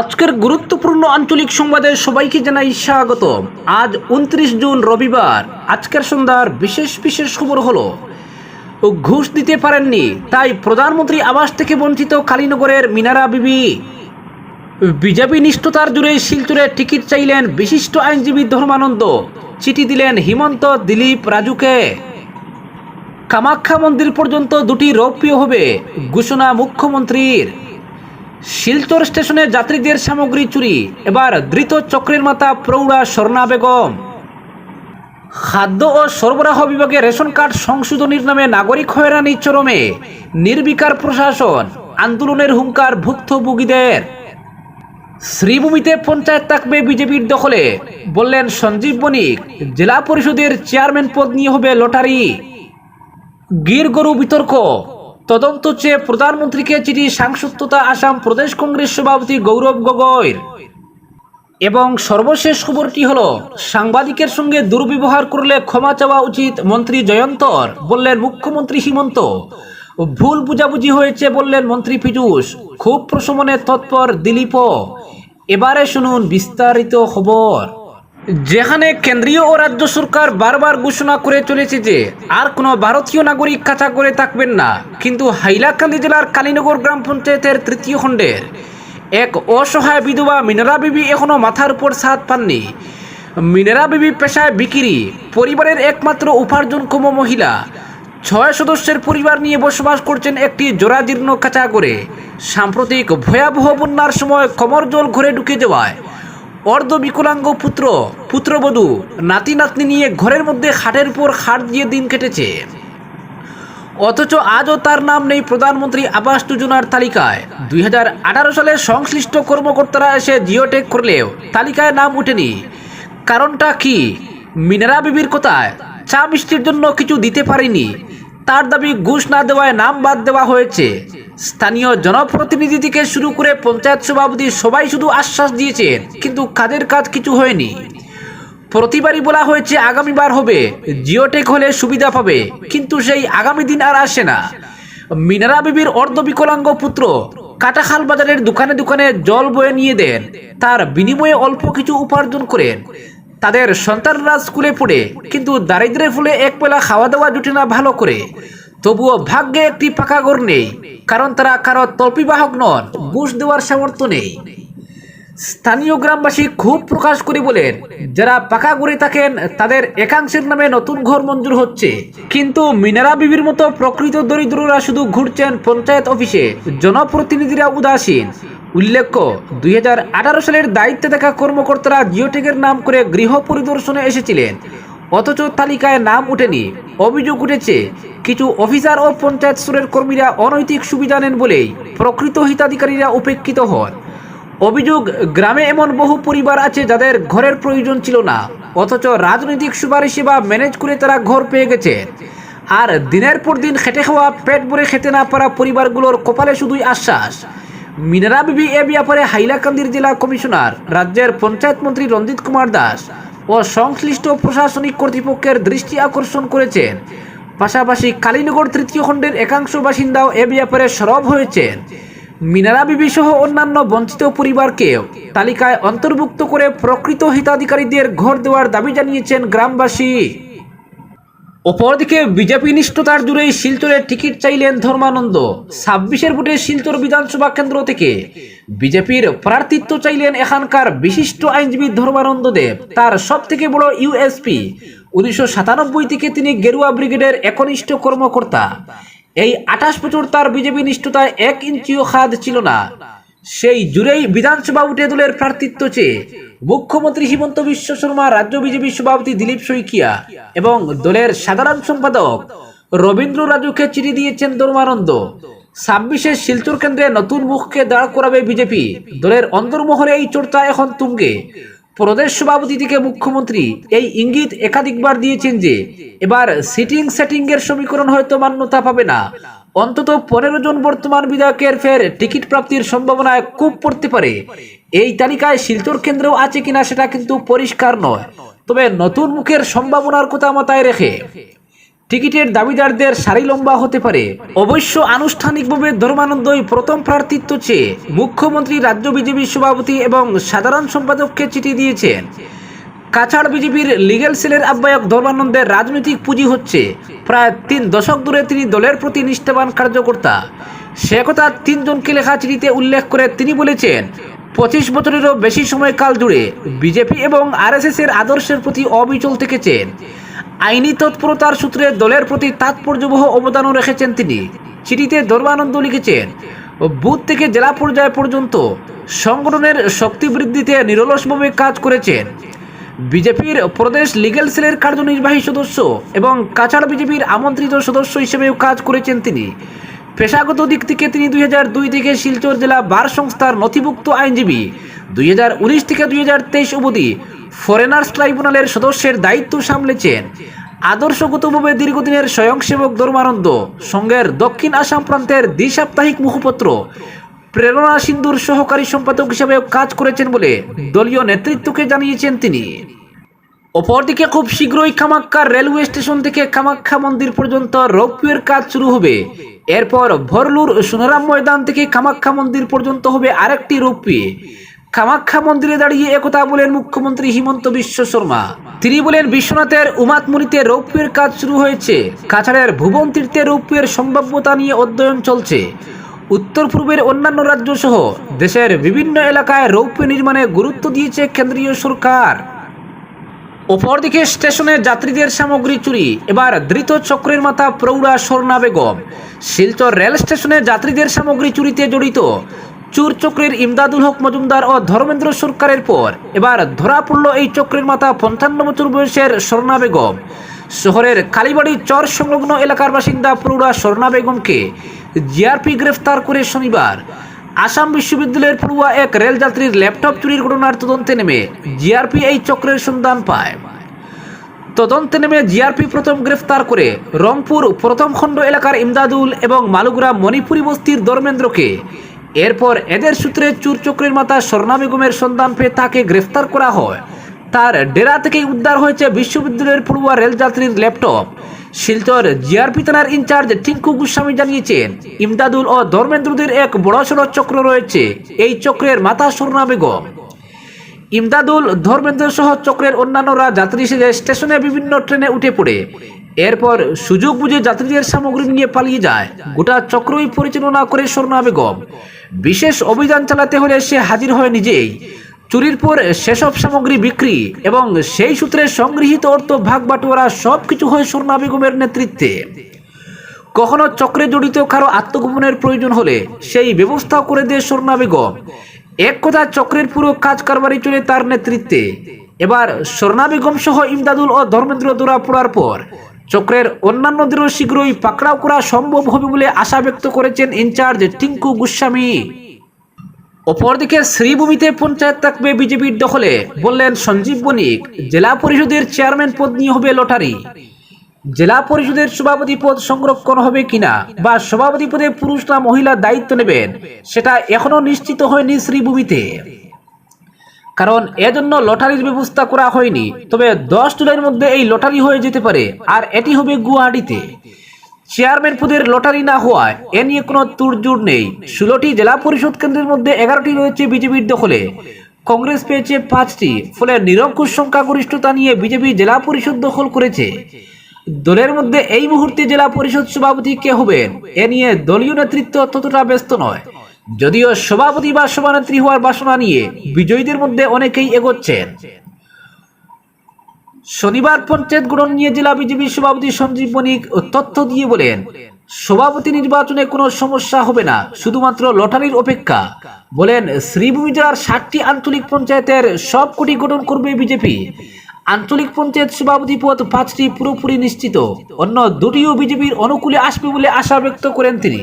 আজকের গুরুত্বপূর্ণ আঞ্চলিক সংবাদে সবাইকে জানাই স্বাগত। আজ উনত্রিশ জুন রবিবার, আজকের সন্ধ্যার বিশেষ বিশেষ খবর হলো ঘুষ দিতে পারেননি, তাই প্রধানমন্ত্রী আবাস থেকে বঞ্চিত কালীনগরের মিনারা বিবি। বিজেপি নিষ্ঠতার জুড়ে শিলচরে টিকিট চাইলেন বিশিষ্ট আইনজীবী ধর্মানন্দ, চিঠি দিলেন হিমন্ত, দিলীপ, রাজুকে। কামাখ্যা মন্দির পর্যন্ত দুটি রৌপ্য হবে, ঘোষণা মুখ্যমন্ত্রীর। শিলচর স্টেশনে যাত্রীদের সামগ্রী চুরি। এবার ধৃত চক্রের মাথা প্রৌঢ়া স্বর্ণা বেগম। খাদ্য ও সরবরাহ বিভাগে রেশন কার্ড সংশোধনীর নামে নাগরিক হয়রানি চরমে। নির্বিকার প্রশাসন, আন্দোলনের হুঙ্কার ভুক্তভোগীদের। শ্রীভূমিতে পঞ্চায়েত থাকবে বিজেপির দখলে, বললেন সঞ্জীব বণিক, জেলা পরিষদের চেয়ারম্যান পদ নিয়ে হবে লটারি। গির গরু বিতর্ক তদন্ত চেয়ে প্রধানমন্ত্রীকে চিঠি সাংসদতা আসাম প্রদেশ কংগ্রেস সভাপতি গৌরব গগৈর এবং সর্বশেষ খবরটি হলো, সাংবাদিকের সঙ্গে দুর্ব্যবহার করলে ক্ষমা চাওয়া উচিত মন্ত্রী জয়ন্তর, বললেন মুখ্যমন্ত্রী হিমন্ত। ভুল বুঝাবুঝি হয়েছে বললেন মন্ত্রী পীযূষ। খুব প্রশমনে তৎপর দিলীপ এবারে শুনুন বিস্তারিত খবর। যেখানে কেন্দ্রীয় ও রাজ্য সরকার বারবার ঘোষণা করে চলেছে যে আর কোনো ভারতীয় নাগরিক কাছা করে থাকবেন না। কিন্তু হাইলাকান্দি জেলার কালীনগর গ্রাম পঞ্চায়েতের তৃতীয় খণ্ডের এক অসহায় বিধবা মিনারা বিবি এখনও মাথার উপর সাত পাননি। মিনারা বিবি পেশায় বিক্রি, পরিবারের একমাত্র উপার্জনক্ষম মহিলা। ছয় সদস্যের পরিবার নিয়ে বসবাস করছেন একটি জোড়াজীর্ণ কাঁচা করে সাম্প্রতিক ভয়াবহ বন্যার সময় কমর জল ঘরে ঢুকে যাওয়ায় অর্ধ বিকলাঙ্গ পুত্র, পুত্রবধূ, নাতি নাতনি নিয়ে ঘরের মধ্যে খাটের উপর খাট দিয়ে দিন কেটেছে। অথচ আজও তার নাম নেই প্রধানমন্ত্রী আবাস যোজনার তালিকায়। দুই হাজার আঠারো সালে সংশ্লিষ্ট কর্মকর্তারা এসে জিওটেক করলেও তালিকায় নাম উঠেনি কারণটা কি? মিনারা বিবির কথায়, চা মিষ্টির জন্য কিছু দিতে পারেনি। তার দাবি ঘুষ না দেওয়ায় নাম বাদ দেওয়া হয়েছে। স্থানীয় জনপ্রতিনিধি থেকে শুরু করে পঞ্চায়েত সভাপতি সবাই শুধু আশ্বাস দিয়েছেন, কিন্তু কাজের কাজ কিছু হয়নি। প্রতিবারই বলা হয়েছে আগামীবার হবে, জিওটেক হলে সুবিধা পাবে, কিন্তু সেই আগামী দিন আর আসে না। মিনারা বিবির অর্ধ বিকলাঙ্গ পুত্র কাটাখাল বাজারের দোকানে দোকানে জল বয়ে নিয়ে দেন, তার বিনিময়ে অল্প কিছু উপার্জন করেন। তাদের সন্তানরা স্কুলে পড়ে, কিন্তু দারিদ্রের ফলে এক বেলা খাওয়া দাওয়া জুটে না ভালো করে। তবুও ভাগ্যে একটি পাকা ঘর নেই, কারণ তারা কারও তল্পিবাহক নন, ঘুষ দেওয়ার সামর্থ্য নেই। স্থানীয় গ্রামবাসী খুব প্রকাশ করে বলেন, যারা পাকা ঘরে থাকেন, তাদের একাংশের নামে নতুন ঘর মঞ্জুর হচ্ছে। কিন্তু মিনারা বিবির মতো প্রকৃত দরিদ্ররা শুধু ঘুরছেন পঞ্চায়েত অফিসে, জনপ্রতিনিধিরা উদাসীন। উল্লেখ্য, দুই হাজার আঠারো সালের দায়িত্বে থাকা কর্মকর্তারা জিওটেকের নাম করে গৃহ পরিদর্শনে এসেছিলেন। অথচ তালিকায় নাম উঠেনি অভিযোগ উঠেছে, কিছু অফিসার ও পঞ্চায়েত স্তরের কর্মীরা অনৈতিক সুবিধা নেন বলেই প্রকৃত হিতাধিকারীরা উপেক্ষিত হন। অভিযোগ, গ্রামে এমন বহু পরিবার আছে যাদের ঘরের প্রয়োজন ছিল না, অথচ রাজনৈতিক সুপারিশে বা ম্যানেজ করে তারা ঘর পেয়ে গেছে। আর দিনের পর দিন খেটে খাওয়া, পেট ভরে খেতে না পারা পরিবারগুলোর কপালে শুধুই আশ্বাস। মিনারা বিবি এ ব্যাপারে হাইলাকান্দির জেলা কমিশনার, রাজ্যের পঞ্চায়েত মন্ত্রী রঞ্জিত কুমার দাস সংশ্লিষ্ট প্রশাসনিক কর্তৃপক্ষের দৃষ্টি আকর্ষণ করেছেন। পাশাপাশি কালীনগর তৃতীয় খণ্ডের একাংশ বাসিন্দাও এ ব্যাপারে সরব হয়েছেন মিনারা বিবি সহ অন্যান্য বঞ্চিত পরিবারকেও তালিকায় অন্তর্ভুক্ত করে প্রকৃত হিতাধিকারীদের ঘর দেওয়ার দাবি জানিয়েছেন গ্রামবাসী। অপরদিকে বিজেপি নিষ্ঠতার জুড়েই শিলচরে টিকিট চাইলেন ধর্মানন্দ। ছাব্বিশের ভোটে শিলচর বিধানসভা কেন্দ্র থেকে। বিজেপির প্রার্থিত্ব চাইলেন এখানকার বিশিষ্ট আইনজীবী ধর্মানন্দ দেব। তার সব থেকে বড় ইউএসপি উনিশশো সাতানব্বই থেকে তিনি গেরুয়া ব্রিগেডের একনিষ্ঠ কর্মকর্তা। এই আঠাশ বছর তার বিজেপি নিষ্ঠতায় এক ইঞ্চিও খাদ ছিল না। সেই জুড়েই বিধানসভা উঠে দলের প্রার্থিত্ব চেয়ে মুখ্যমন্ত্রী হিমন্ত বিশ্ব শর্মা, রাজ্য বিজেপি সভাপতি দিলীপ শইকিয়া এবং দলের সাধারণ সম্পাদক রবীন্দ্র রাজুকে চিঠি দিয়েছেন ধর্মানন্দ। ছাব্বিশের শিলচর কেন্দ্রে নতুন মুখকে দাঁড় করাবে বিজেপি। দলের অন্তর্মহলে এই চর্চা এখন তুঙ্গে। প্রদেশ সভাপতি থেকে মুখ্যমন্ত্রী এই ইঙ্গিত একাধিকবার দিয়েছেন যে, এবার সিটিং সেটিং এর সমীকরণ হয়তো মান্যতা পাবে না। অন্তত পনেরো জন বর্তমান বিধায়কের ফের টিকিট প্রাপ্তির সম্ভাবনায় কূপ পড়তে পারে। এই তালিকায় শিলচর কেন্দ্রেও আছে কিনা সেটা কিন্তু পরিষ্কার নয়। তবে নতুন মুখের সম্ভাবনার কথা মাথায় রেখে টিকিটের দাবিদারদের সারি লম্বা হতে পারে। অবশ্য আনুষ্ঠানিকভাবে ধর্মানন্দই প্রথম প্রার্থিত্ব চেয়ে মুখ্যমন্ত্রী, রাজ্য বিজেপি সভাপতি এবং সাধারণ সম্পাদককে চিঠি দিয়েছেন। কাছাড় বিজেপির লিগেল সেলের আহ্বায়ক ধর্মানন্দের রাজনৈতিক পুঁজি হচ্ছে প্রায় তিন দশক ধরে তিনি দলের প্রতি নিষ্ঠাবান কার্যকর্তা। সে কথা তিনজনকে লেখা চিঠিতে উল্লেখ করে তিনি বলেছেন, পঁচিশ বছরেরও বেশি সময়কাল জুড়ে বিজেপি এবং আরএসএস এর আদর্শের প্রতি অবিচল থেকেছেন। আইনি তৎপরতার সূত্রে দলের প্রতি তাৎপর্যবহ অবদানও রেখেছেন তিনি। চিঠিতে ধর্মানন্দ লিখেছেন, বুথ থেকে জেলা পর্যায় পর্যন্ত সংগঠনের শক্তি বৃদ্ধিতে নিরলসভাবে কাজ করেছেন। বিজেপির প্রদেশ লিগেল সেলের কার্যনির্বাহী সদস্য এবং কাছাড় বিজেপির আমন্ত্রিত সদস্য হিসেবেও কাজ করেছেন তিনি। পেশাগত দিক থেকে তিনি দুই হাজার দুই থেকে শিলচর জেলা বার সংস্থার নথিভুক্ত আইনজীবী। দুই হাজার উনিশ থেকে দুই হাজার তেইশ অবধি ফরেনার্স ট্রাইব্যুনালের সদস্যের দায়িত্ব সামলেছেন। আদর্শগতভাবে দীর্ঘদিনের স্বয়ংসেবক ধর্মানন্দ, সঙ্গের দক্ষিণ আসাম প্রান্তের দ্বিসাপ্তাহিক মুখপত্র প্রেরণা সিন্ধুর সহকারী সম্পাদক হিসেবে কাজ করেছেন বলে দলীয় নেতৃত্বকে জানিয়েছেন তিনি। অপরদিকে খুব শীঘ্রই কামাখ্যা রেলওয়ে স্টেশন থেকে কামাখ্যা মন্দির পর্যন্ত রোপওয়ের কাজ শুরু হবে। এরপর ভরলুর সোনারাম ময়দান থেকে কামাখ্যা মন্দির পর্যন্ত হবে আরেকটি রোপওয়ে। কামাখ্যা মন্দিরে দাঁড়িয়ে একথা বলেন মুখ্যমন্ত্রী হিমন্ত বিশ্ব শর্মা। তিনি বলেন, বিশ্বনাথের উমাতমণিতে রৌপ্যের কাজ শুরু হয়েছে। কাছাড়ের ভুবন তীর্থে রৌপ্যের সম্ভাব্যতা নিয়ে অধ্যয়ন চলছে। উত্তর পূর্বের অন্যান্য রাজ্য সহ দেশের বিভিন্ন এলাকায় রৌপ্য নির্মাণে গুরুত্ব দিয়েছে কেন্দ্রীয় সরকার। অপরদিকে স্টেশনে যাত্রীদের সামগ্রী চুরি, এবার ধৃত চক্রের মাথা প্রৌঢ়া স্বর্ণা বেগম। শিলচর রেল স্টেশনে যাত্রীদের সামগ্রী চুরিতে জড়িত। চুর চক্রের ইমদাদুল হক মজুমদার ও ধর্মেন্দ্র সরকারের পর এবার ধরা পড়ল এই চক্রের মাথা পঞ্চান্ন বছর বয়সের স্বর্ণা বেগম। শহরের কালীবাড়ি চর সংলগ্ন এলাকার বাসিন্দা প্রৌঢ়া স্বর্ণা বেগমকে জিআরপি গ্রেফতার করে শনিবার। আসাম বিশ্ববিদ্যালয়ের পড়ুয়া এক রেলযাত্রীর ল্যাপটপ চুরির ঘটনার তদন্তে নেমে জিআরপি এই চক্রের সন্ধান পায়। তদন্তে নেমে জিআরপি প্রথম গ্রেফতার করে রংপুর, প্রথম খণ্ড এলাকার ইমদাদুল এবং মালুগ্রা মণিপুরি বস্তির ধর্মেন্দ্রকে। এরপর এদের সূত্রে চুর চক্রের মাথা স্বর্ণা বেগমের সন্ধান পেয়ে তাকে গ্রেফতার করা হয়। তার ডেরা থেকেই উদ্ধার হয়েছে বিশ্ববিদ্যালয়ের পড়ুয়া রেলযাত্রীর ল্যাপটপ। শিলচর জিআরপি থানার ইনচার্জ টিঙ্কু গোস্বামী জানিয়েছেন, ইমদাদুল ও ধর্মেন্দ্রদের এক বড়সড় চক্র রয়েছে, এই চক্রের মাথা স্বর্ণা বেগম। ইমদাদুল, ধর্মেন্দ্র সহ চক্রের অন্যান্যরা যাত্রী সেজে স্টেশনে বিভিন্ন ট্রেনে উঠে পড়ে। এরপর সুযোগ বুঝে যাত্রীদের সামগ্রী নিয়ে পালিয়ে যায়। গোটা চক্রই পরিচালনা করে স্বর্ণা বেগম। বিশেষ অভিযান চালাতে হলে সে হাজির হয় নিজেই। চুরির পর সেসব সামগ্রী বিক্রি এবং সেই সূত্রে সংগৃহীত অর্থ ভাগ বাটোয়ারা সব কিছু হয় স্বর্ণা বেগমের নেতৃত্বে। কখনো চক্রে জড়িত কারও আত্মগোপনের প্রয়োজন হলে সেই ব্যবস্থা করে দেয় স্বর্ণা বেগম এক কথা চক্রের পুরো কাজ কারবারি চলে তার নেতৃত্বে। এবার স্বর্ণা বেগম সহ ইমদাদুল ও ধর্মেন্দ্র দোরা পড়ার পর চক্রের অন্যান্যদেরও শীঘ্রই পাকড়াও করা সম্ভব হবে বলে আশা ব্যক্ত করেছেন ইনচার্জ টিঙ্কু গোস্বামী। অপরদিকে শ্রীভূমিতে পঞ্চায়েত থাকবে বিজেপির দখলে, বললেন সঞ্জীব বণিক, জেলা পরিষদের চেয়ারম্যান পদ নিয়ে হবে লটারি। জেলা পরিষদের সভাপতি পদ সংরক্ষণ হবে কিনা বা সভাপতি পদে পুরুষ না মহিলা দায়িত্ব নেবেন, সেটা এখনও নিশ্চিত হয়নি শ্রীভূমিতে। কারণ এজন্য লটারির ব্যবস্থা করা হয়নি, তবে দশ জুলাইয়ের মধ্যে এই লটারি হয়ে যেতে পারে, আর এটি হবে গুয়াহাটিতে। চেয়ারম্যান পদের লটারি না হওয়ায় এ নিয়ে কোনো তুড়জুড় নেই। ষোলোটি জেলা পরিষদ কেন্দ্রের মধ্যে এগারোটি রয়েছে বিজেপির দখলে। কংগ্রেস পেয়েছে পাঁচটি, ফলে নিরঙ্কুশ সংখ্যাগরিষ্ঠতা নিয়ে বিজেপি জেলা পরিষদ দখল করেছে। দলের মধ্যে এই মুহূর্তে জেলা পরিষদ সভাপতি কে হবেন? এ নিয়ে দলীয় নেতৃত্ব ততটা ব্যস্ত নয়। যদিও সভাপতি বা সভানেত্রী হওয়ার বাসনা নিয়ে বিজয়ীদের মধ্যে অনেকেই এগোচ্ছেন। শনিবার পঞ্চায়েত গঠন নিয়ে জেলা বিজেপি সভাপতি সঞ্জীব বণিক তথ্য দিয়ে বলেন, সভাপতি নির্বাচনে কোনো সমস্যা হবে না, শুধুমাত্র লটারির অপেক্ষা। বলেন, শ্রীভূমি জেলার ষাটটি আঞ্চলিক পঞ্চায়েতের সব কোটি গঠন করবে বিজেপি। আঞ্চলিক পঞ্চায়েত সভাপতি পদ পাঁচটি পুরোপুরি নিশ্চিত। অন্য দুটিও বিজেপির অনুকূলে আসবে বলে আশা ব্যক্ত করেন তিনি।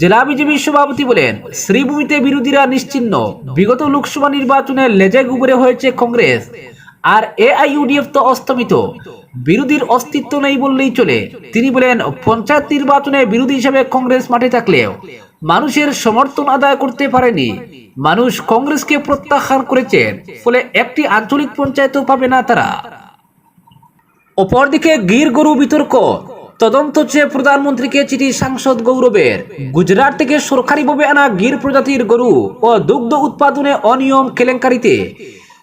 জেলা বিজেপির সভাপতি বলেন, শ্রীভূমিতে বিরোধীরা নিশ্চিহ্ন বিগত লোকসভা নির্বাচনে লেজে গুবরে হয়েছে কংগ্রেস। আর এআইইউডিএফ তো অস্তমিত। বিরোধীর অস্তিত্ব নেই বললেই চলে। তিনি বলেন, পঞ্চায়েত নির্বাচনে বিরোধী হিসেবে কংগ্রেস মাঠে থাকলেও মানুষের সমর্থন আদায় করতে পারেনি। মানুষ কংগ্রেসকে প্রত্যাখ্যান করেছেন ফলে একটি আঞ্চলিক পঞ্চায়েতও পাবে না তারা। অপরদিকে গির গরু বিতর্ক। তদন্ত চেয়ে প্রধানমন্ত্রীকে চিঠি সাংসদ গৌরবের। গুজরাট থেকে সরকারিভাবে আনা গির প্রজাতির গরু ও দুগ্ধ উৎপাদনে অনিয়ম কেলেঙ্কারিতে।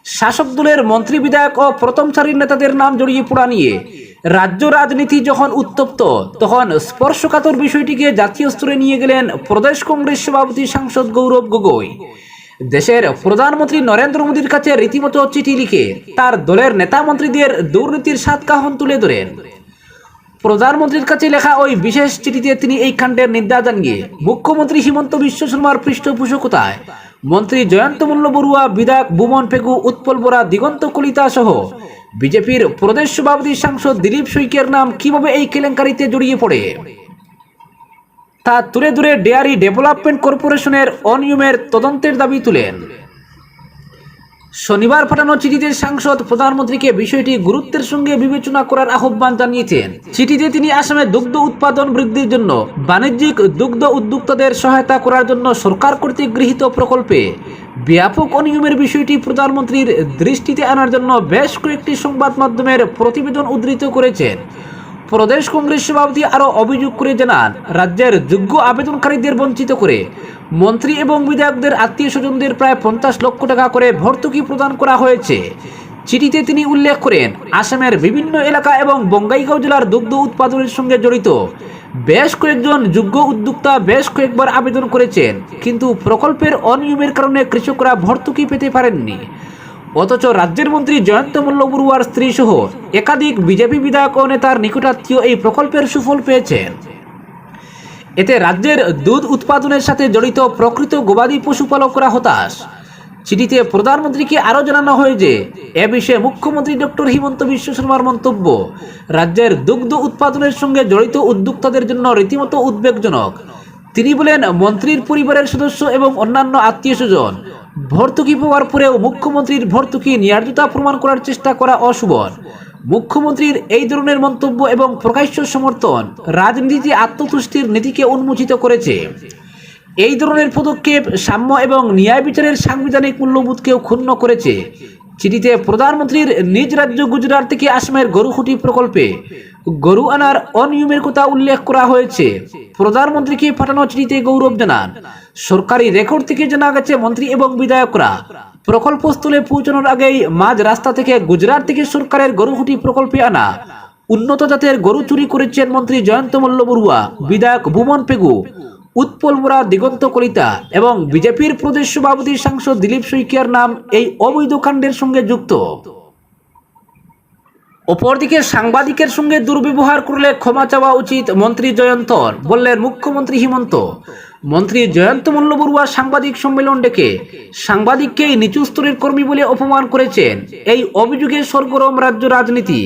শাসক দলের মন্ত্রী বিধায়ক ও প্রথম সারির নেতাদের নাম জড়িয়ে পড়া নিয়ে রাজ্য রাজনীতি যখন উত্তপ্ত, তখন স্পর্শকাতর বিষয়টিকে জাতীয় স্তরে নিয়ে গেলেন প্রদেশ কংগ্রেস সভাপতি সাংসদ গৌরব গগৈ। দেশের প্রধানমন্ত্রী নরেন্দ্র মোদীর কাছে রীতিমতো চিঠি লিখে তার দলের নেতা মন্ত্রীদের দুর্নীতির সাত কাহন তুলে ধরেন। প্রধানমন্ত্রীর কাছে লেখা ওই বিশেষ চিঠিতে তিনি এই কাণ্ডের নিন্দা জানিয়ে মুখ্যমন্ত্রী হিমন্ত বিশ্ব শর্মার পৃষ্ঠপোষকতায় মন্ত্রী জয়ন্ত মল্ল বড়ুয়া, বিধায়ক বুমন পেগু, উৎপল বরা, দিগন্ত কলিতা সহ বিজেপির প্রদেশ সভাপতি সাংসদ দিলীপ শইকের নাম কীভাবে এই কেলেঙ্কারিতে জড়িয়ে পড়ে? তা তুলে ধরে ডেয়ারি ডেভেলপমেন্ট কর্পোরেশনের অনিয়মের তদন্তের দাবি তুলেন। শনিবার পাঠানো চিঠিতে সাংসদ, প্রধানমন্ত্রীকে বিষয়টি গুরুত্বের সঙ্গে বিবেচনা করার আহ্বান জানিয়েছেন। চিঠিতে তিনি আসামে দুগ্ধ উৎপাদন বৃদ্ধির জন্য, বাণিজ্যিক দুগ্ধ উদ্যোক্তাদের সহায়তা করার জন্য সরকার কর্তৃক গৃহীত প্রকল্পে ব্যাপক অনিয়মের বিষয়টি প্রধানমন্ত্রীর দৃষ্টিতে আনার জন্য বেশ কয়েকটি সংবাদ মাধ্যমের প্রতিবেদন উদ্ধৃত করেছেন। প্রদেশ কংগ্রেস সভাপতি আরও অভিযোগ করে জানান, রাজ্যের যোগ্য আবেদনকারীদের বঞ্চিত করে মন্ত্রী এবং বিধায়কদের আত্মীয় স্বজনদের প্রায় পঞ্চাশ লক্ষ টাকা করে ভর্তুকি প্রদান করা হয়েছে। চিঠিতে তিনি উল্লেখ করেন, আসামের বিভিন্ন এলাকা এবং বঙ্গাইগাঁও জেলার দুগ্ধ উৎপাদনের সঙ্গে জড়িত। বেশ কয়েকজন যোগ্য উদ্যোক্তা বেশ কয়েকবার আবেদন করেছেন, কিন্তু প্রকল্পের অনিয়মের কারণে কৃষকরা ভর্তুকি পেতে পারেননি। অথচ রাজ্যের মন্ত্রী জয়ন্ত মল্ল বড়ুয়ার স্ত্রী সহ একাধিক বিজেপি বিধায়ক ও নেতার নিকটাত্মীয় এই প্রকল্পের সুফল পেয়েছেন। এতে রাজ্যের দুধ উৎপাদনের সাথে জড়িত প্রকৃত গবাদি পশুপালকরা হতাশ। চিঠিতে প্রধানমন্ত্রীকে আরও জানানো হয় যে, এ বিষয়ে মুখ্যমন্ত্রী ডক্টর হিমন্ত বিশ্ব শর্মার মন্তব্য, রাজ্যের দুগ্ধ উৎপাদনের সঙ্গে জড়িত উদ্যোক্তাদের জন্য রীতিমতো উদ্বেগজনক। তিনি বলেন, মন্ত্রীর পরিবারের সদস্য এবং অন্যান্য আত্মীয় স্বজন। ভর্তুকি পাওয়ার পরেও মুখ্যমন্ত্রীর ভর্তুকি ন্যায্যতা প্রমাণ করার চেষ্টা করা অশুভর মুখ্যমন্ত্রীর এই ধরনের মন্তব্য এবং প্রকাশ্য সমর্থন রাজনীতিতে আত্মতুষ্টির নীতিকে উন্মোচিত করেছে। এই ধরনের পদক্ষেপ সাম্য এবং ন্যায় বিচারের সাংবিধানিক মূল্যবোধকেও ক্ষুণ্ণ করেছে। চিঠিতে প্রধানমন্ত্রীর নিজ রাজ্য গুজরাট থেকে আসামের গরুখুটি প্রকল্পে গরু আনার অনিয়মের কথা উল্লেখ করা হয়েছে। প্রধানমন্ত্রীকে পাঠানো চিঠিতে গৌরব জানান। সরকারি রেকর্ড থেকে জানা গেছে, মন্ত্রী এবং বিধায়করা প্রকল্পস্থলে পৌঁছানোর আগেই মাঝ রাস্তা থেকে গুজরাট থেকে সরকারের গরুহুটি প্রকল্পে আনা উন্নত জাতের গরু চুরি করেছেন মন্ত্রী জয়ন্ত মল্ল বড়ুয়া, বিধায়ক ভুবন পেগু। উৎপল বোরা দিগন্ত কলিতা এবং বিজেপির প্রদেশ সভাপতি সাংসদ দিলীপ শইকিয়ার নাম এই অবৈধ কাণ্ডের সঙ্গে যুক্ত। অপরদিকে সাংবাদিকের সঙ্গে দুর্ব্যবহার করলে ক্ষমা চাওয়া উচিত মন্ত্রী জয়ন্তর বললেন মুখ্যমন্ত্রী হিমন্ত। মন্ত্রী জয়ন্ত মল্ল বড়ুয়া সাংবাদিক সম্মেলন ডেকে সাংবাদিককেই নিচু স্তরের কর্মী বলে অপমান করেছেন। এই অভিযোগে সরগরম রাজ্য রাজনীতি।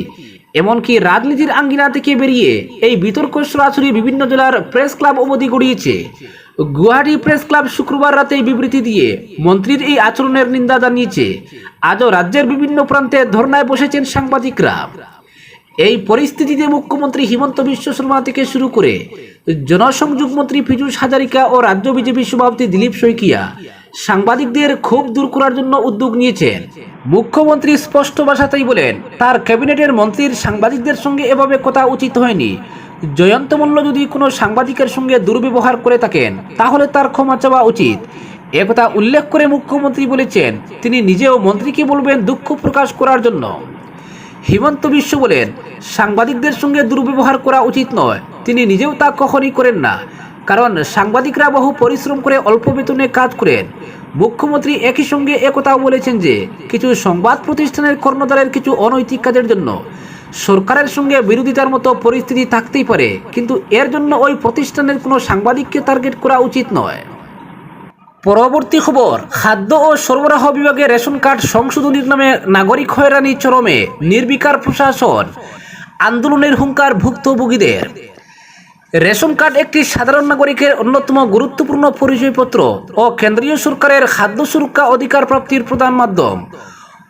এমনকি রাজনীতির আঙ্গিনা থেকে বেরিয়ে এই বিতর্ক সরাসরি বিভিন্ন জেলার প্রেস ক্লাব অবধি গড়িয়েছে। গুয়াহাটি প্রেস ক্লাব শুক্রবার রাতে বিবৃতি দিয়ে মন্ত্রীর এই আচরণের নিন্দা জানিয়েছে। আজও রাজ্যের বিভিন্ন প্রান্তে ধর্নায় বসেছেন সাংবাদিকরা। এই পরিস্থিতিতে মুখ্যমন্ত্রী হিমন্ত বিশ্ব শর্মা থেকে শুরু করে জনসংযোগ মন্ত্রী পীযূষ হাজারিকা ও রাজ্য বিজেপি সভাপতি দিলীপ শইকিয়া সাংবাদিকদের ক্ষোভ দূর করার জন্য উদ্যোগ নিয়েছেন। মুখ্যমন্ত্রী স্পষ্ট ভাষাতেই বলেন, তার ক্যাবিনেটের মন্ত্রীর সাংবাদিকদের সঙ্গে এভাবে কথা উচিত হয়নি। জয়ন্ত মল্ল যদি কোনো সাংবাদিকের সঙ্গে দুর্ব্যবহার করে থাকেন, তাহলে তার ক্ষমা চাওয়া উচিত। একথা উল্লেখ করে মুখ্যমন্ত্রী বলেছেন, তিনি নিজেও মন্ত্রীকে বলবেন দুঃখ প্রকাশ করার জন্য। হিমন্ত বিশ্ব বলেন, সাংবাদিকদের সঙ্গে দুর্ব্যবহার করা উচিত নয়। তিনি নিজেও তা কখনই করেন না। কারণ সাংবাদিকরা বহু পরিশ্রম করে অল্প বেতনে কাজ করেন। মুখ্যমন্ত্রী একই সঙ্গে একথাও বলেছেন যে, কিছু সংবাদ প্রতিষ্ঠানের কর্ণধারের কিছু অনৈতিক কাজের জন্য সরকারের সঙ্গে বিরোধিতার মতো পরিস্থিতি থাকতেই পারে, কিন্তু এর জন্য ওই প্রতিষ্ঠানের কোনো সাংবাদিককে টার্গেট করা উচিত নয়। পরবর্তী খবর, খাদ্য ও সরবরাহ বিভাগে রেশন কার্ড সংশোধনীর নামে নাগরিক হয়রানি চরমে নির্বিকার প্রশাসন। আন্দোলনের হুঙ্কার ভুক্তভোগীদের রেশন কার্ড একটি সাধারণ নাগরিকের অন্যতম গুরুত্বপূর্ণ পরিচয়পত্র ও কেন্দ্রীয় সরকারের খাদ্য সুরক্ষা অধিকার প্রাপ্তির প্রধান মাধ্যম।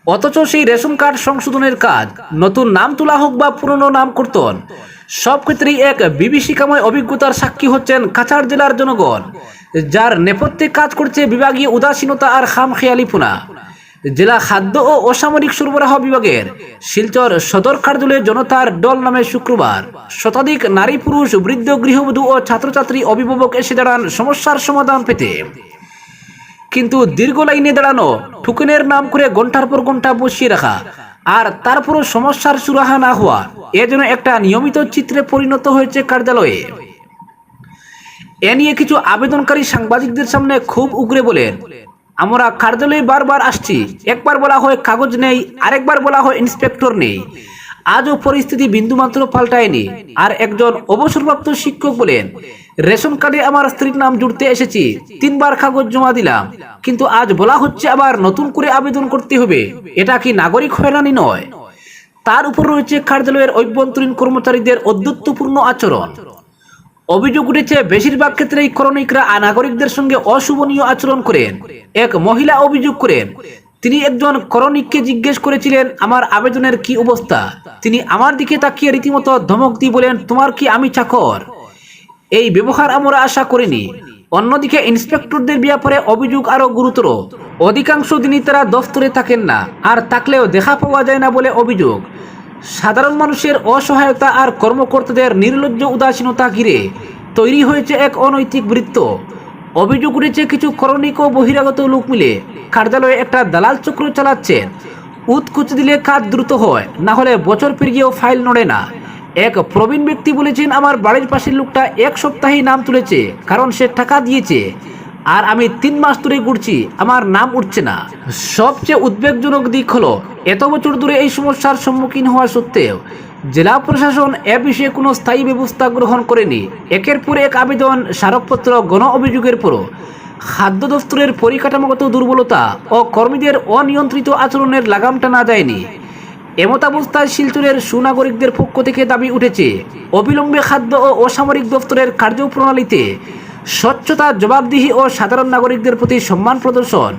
অথচ সেই রেশন কার্ড সংশোধনের কাজ, নতুন নাম তোলা হোক বা পুরনো নাম কর্তন সব ক্ষেত্রেই এক বিভীষিকাময় অভিজ্ঞতার সাক্ষী হচ্ছেন কাছাড় জেলার জনগণ, যার নেপথ্যে কাজ করছে বিভাগীয় উদাসীনতা আর খামখেয়ালিপনা জেলা খাদ্য ও অসামরিক সরবরাহ বিভাগের শিলচর সদর কার্যালয়ে জনতার দল নামে শুক্রবার শতাধিক নারী পুরুষ, বৃদ্ধ, গৃহবধূ ও ছাত্রছাত্রী অভিভাবক এসে দাঁড়ান সমস্যার সমাধান পেতে। কিন্তু দীর্ঘ লাইনে দাঁড়ানো ঠুকেনের নাম করে ঘণ্টার পর ঘণ্টা বসিয়ে রাখা আর তারপরও সমস্যার সুরাহা না হওয়া এ যেন একটা নিয়মিত চিত্রে পরিণত হয়েছে কার্যালয়ে। এ নিয়ে কিছু আবেদনকারী সাংবাদিকদের সামনে খুব উগরে বলেন আমরা কার্যালয়ে বারবার আসছি। একবার বলা হয় কাগজ নেই, আরেকবার বলা হয় ইন্সপেক্টর নেই। আজও পরিস্থিতি বিন্দুমাত্র পাল্টায়নি। আর একজন অবসরপ্রাপ্ত শিক্ষক বলেন, রেশন কার্ডে আমার স্ত্রীর নাম জুড়তে এসেছি, তিনবার কাগজ জমা দিলাম। কিন্তু আজ বলা হচ্ছে আবার নতুন করে আবেদন করতে হবে। এটা কি নাগরিক হয়রানি নয়? তার উপর রয়েছে কার্যালয়ের অভ্যন্তরীণ কর্মচারীদের অদ্যুত্বপূর্ণ আচরণ। অভিযোগ উঠেছে, বেশিরভাগ ক্ষেত্রেই করণিকরা নাগরিকদের সঙ্গে অশুভনীয় আচরণ করেন। এক মহিলা অভিযোগ করেন, তিনি একজন করণিককে জিজ্ঞেস করেছিলেন, আমার আবেদনের কি অবস্থা? তিনি আমার দিকে তাকিয়ে রীতিমতো ধমক দিয়ে বলেন, তোমার কি আমি চাকর? এই ব্যবহার আমরা আশা করিনি। অন্যদিকে ইন্সপেক্টরদের ব্যাপারে অভিযোগ আরও গুরুতর। অধিকাংশ দিনই তারা দফতরে থাকেন না, আর থাকলেও দেখা পাওয়া যায় না বলে অভিযোগ। সাধারণ মানুষের অসহায়তা আর কর্মকর্তাদের নির্লজ্জ উদাসীনতা ঘিরে তৈরি হয়েছে এক অনৈতিক বৃত্ত। অভিযোগ উঠেছে কিছু করণিক বহিরাগত লোক মিলে কার্যালয়ে একটা দালাল চক্র চালাচ্ছেন উৎকুচ দিলে কাজ দ্রুত হয়, না হলে বছর পেরিয়েও ফাইল নড়ে না। এক প্রবীণ ব্যক্তি বলেছেন, আমার বাড়ির পাশের লোকটা এক সপ্তাহেই নাম তুলেছে, কারণ সে টাকা দিয়েছে। আর আমি তিন মাস ধরে ঘুরছি, আমার নাম উঠছে না। সবচেয়ে উদ্বেগজনক দিক হলো, এত বছর ধরে এই সমস্যার সম্মুখীন হওয়া সত্ত্বেও জেলা প্রশাসন এ বিষয়ে কোনো স্থায়ী ব্যবস্থা গ্রহণ করেনি। একের পর এক আবেদন স্মারকপত্র গণ অভিযোগের পরও খাদ্য দফতরের পরিকাঠামোগত দুর্বলতা ও কর্মীদের অনিয়ন্ত্রিত আচরণের লাগাম টানা যায়নি। এমতাবস্থায় শিলচরের সুনাগরিকদের পক্ষ থেকে দাবি উঠেছে, অবিলম্বে খাদ্য ও অসামরিক দফতরের কার্যপ্রণালীতে স্বচ্ছতা, জবাবদিহি ও সাধারণ নাগরিকদের প্রতি সম্মান প্রদর্শন।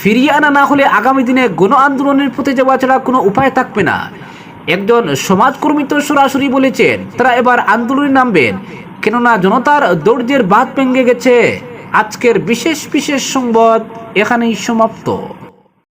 ফিরিয়ে আনা না হলে আগামী দিনে গণ আন্দোলনের পথে যাওয়া ছাড়া কোনো উপায় থাকবে না। একজন সমাজকর্মী তো সরাসরি বলেছেন, তারা এবার আন্দোলনে নামবেন। কেননা জনতার দৌর্যের বাদ ভেঙে গেছে। আজকের বিশেষ বিশেষ সংবাদ এখানেই সমাপ্ত।